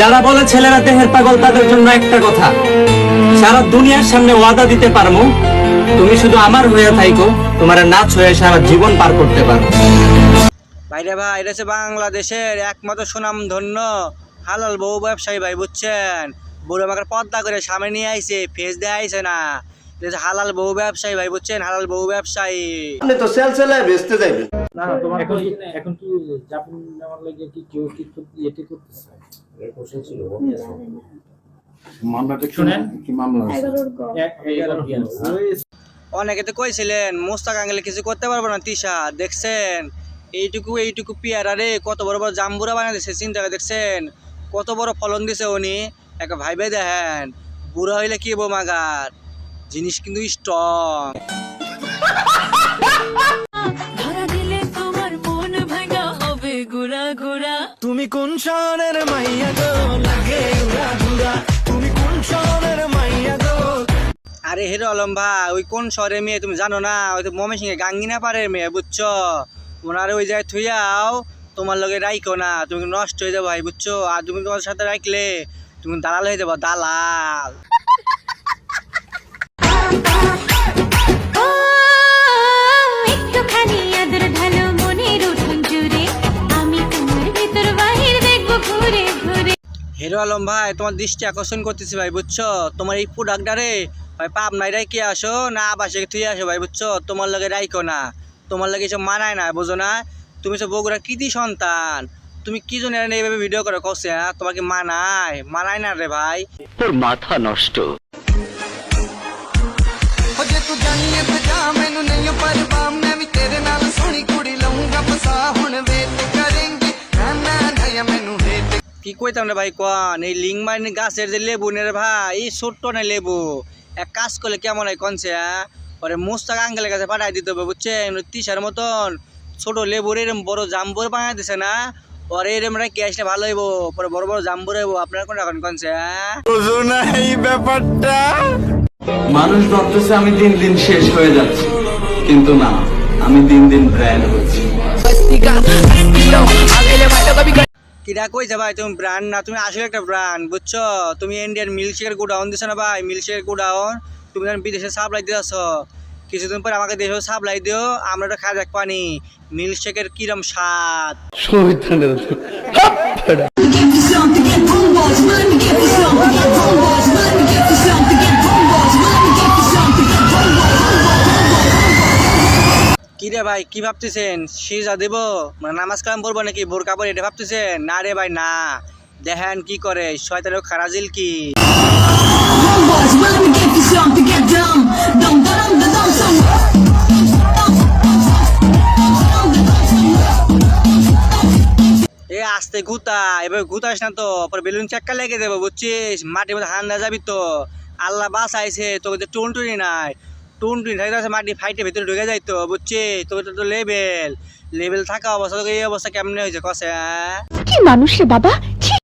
যারা বলে ছেলেরা দেহের পাগল তাদের জন্য একটা কথা। সারা দুনিয়ার সামনে ওয়াদা দিতে পারমু তুমি শুধু আমার হয়ে থাইকো তোমার নাচ হয়ে সারা জীবন পার করতে পারো। ভাইরে ভাই এটা হচ্ছে বাংলাদেশের একমাত্র সুনাম ধন্য হালাল বউ ব্যবসায়ী ভাই বুঝছেন? বুড়ো আমাকে পদ্মা করে সামনে নিয়ে আইছে ফেস দিয়ে আইছে না। হালাল বউ ব্যবসায়ী ভাই বুঝছেন? হালাল বউ ব্যবসায়ী। আপনি তো সেল সেলায় বেচতে যাইবেন। না না তোমার এখন এখন কি জাপান নেওয়ার লাগে কি কেউ কি ইয়েটি করতেছে? মামলাটা শুনেন। কি মামলা আছে? এ- এগারো পিয়ার। অনেকে তো কইছিলেন মোস্তাক আঙ্গেলে কিছু করতে পারব না তিশা দেখছেন? এইটুকু এইটুকু পেয়ারা রে কত বড় বড় জাম্বুরা বানিয়ে দিছে চিন্তা দেখছেন? কত বড় ফলন দিছে উনি। একটা ভাইবে দেখেন বুড়া হইলে কি হব মাগার জিনিস কিন্তু স্ট্রং কোন শহরের মাইয়া গো লাগে তুমি কোন শহরের মাইয়া গো আরে হিরো আলম ভাই ওই কোন শহরের মেয়ে তুমি জানো না? ওই তো মমে সিংহে গাঙ্গিনা পাড়ের মেয়ে, বুঝছ? ওনারে ওই জায়গায় থুইয়াও তোমার লগে রাইখো না। তুমি নষ্ট হয়ে যাব ভাই, বুঝছ? আর তুমি তোমার সাথে রাখলে তুমি দালাল হয়ে যাব, দালাল। হিরো আলম ভাই তোমার দৃষ্টি আকর্ষণ করতেছি ভাই বুঝছো তোমার এই প্রোডাক্টটারে ভাই পাপ নাই রাইকে আসো না আবাসে থুয়ে আসো ভাই বুঝছো তোমার লগে রাইখো না তোমার লগে সব মানায় না বুঝো না তুমি সব বগুড়া কৃতি সন্তান তুমি কি জন্য এর এইভাবে ভিডিও করে কষে হ্যাঁ তোমাকে মানায় মানায় না রে ভাই ਹੋ ਜੇ ਤੂੰ ਜਾਨੀਏ ਤੇ ਜਾ ਮੈਨੂੰ ਨਹੀਂ ਪਰਵਾਹ ਮੈਂ ਵੀ ਤੇਰੇ ਨਾਲ ਸੋਹਣੀ ਕੁੜੀ ਲਊਂਗਾ ਫਸਾ ਹੁਣ ਵੇਟ কি কইতাম রে ভাই কন? এই লিং মাইনি গাছের যে লেবু নে রে ভাই এই ছোট্ট না লেবু। এক কাজ করলে কেমন হয় কনছে হ্যাঁ? ওরে মুস্তাক আঙ্কেলের কাছে পাঠাই দিতে হবে বুঝছেন? তিসার মতন ছোট লেবুর এরম বড় জাম্বুর বানাই দিছে না? ওর এরম রেখে আসলে ভালো হইব পরে বড় বড় জাম্বুর হইব আপনার কোন এখন কনছে হ্যাঁ? বুঝো না এই ব্যাপারটা। মানুষ ভাবতেছে আমি দিন দিন শেষ হয়ে যাচ্ছি কিন্তু না আমি দিন দিন ব্র্যান্ড হচ্ছি। কিরা কইছে ভাই, তুমি ব্র্যান্ড না, তুমি আসলে একটা ব্র্যান্ড বুঝছ? তুমি ইন্ডিয়ান মিল্কশেকের গোডাউন দিছো না ভাই মিল্কশেকের গোডাউন তুমি যখন বিদেশে সাপ্লাই দিয়ে আসো, কিছুদিন পর আমাকে দেশেও সাপ্লাই দিও, আমরা একটা দেখ পানি। মিল্কশেকের কিরম স্বাদ। রে ভাই, কি ভাবতেছেন? সিজা দেব? মানে নামাজ কালাম পড়ব নাকি বোর পরে এটা ভাবতেছেন? না রে ভাই, না। দেখেন কি করে, শয়তানের খারাজিল কি. এ আস্তে গুতা এবার গুতাস না তো, পরে বেলুন চাক্কা লেগে দেবো, বুঝছিস? মাটির মধ্যে হান্দা যাবি তো। আল্লাহ বাস আইছে তোকে তো টুন টুনি নাই। টুন টুন থাকতে আছে মাটি ফাইটে ভিতরে ঢুকে যাইতো, বুঝছি? তোকে তো লেভেল লেভেল থাকা অবস্থা এই অবস্থা কেমনে হয়েছে হ্যাঁ? কি মানুষ বাবা?